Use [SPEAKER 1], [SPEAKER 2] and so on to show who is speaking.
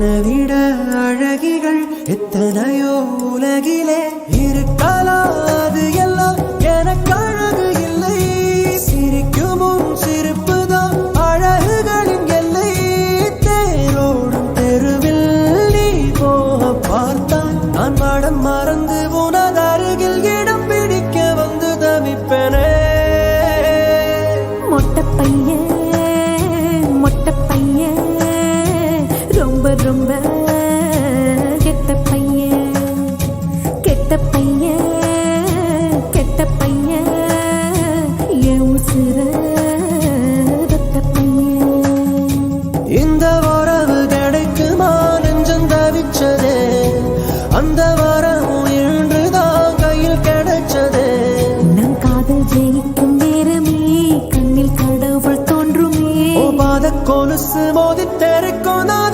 [SPEAKER 1] உன்னை அழகிகள் எத்தனையோ உலகிலே இருக்கலாம் எல்லாம் எனக்கு அழகு இல்லை. சிரிக்கும் சிரிப்பு தான் அழகுகளின் எல்லை. தேரோடும் தெருவில் நீ போக பார்த்தால் நான் படம் மறந்து உனது
[SPEAKER 2] ரொம்ப ரொம்ப கெட்ட பையன் கெட்ட பையன் கெட்ட பையன். என் உசுர
[SPEAKER 1] இந்த வரவு கிடைக்குமா? நெஞ்சம் தவிச்சதே. அந்த வரவு இன்றுதான் கையில் கிடைச்சதே.
[SPEAKER 2] நம் காதல் ஜெயிக்கும் நேரமே கண்ணில் கடவுள் தோன்றுமே.
[SPEAKER 1] பாத கொலுசு மோதி தெருக்கோனா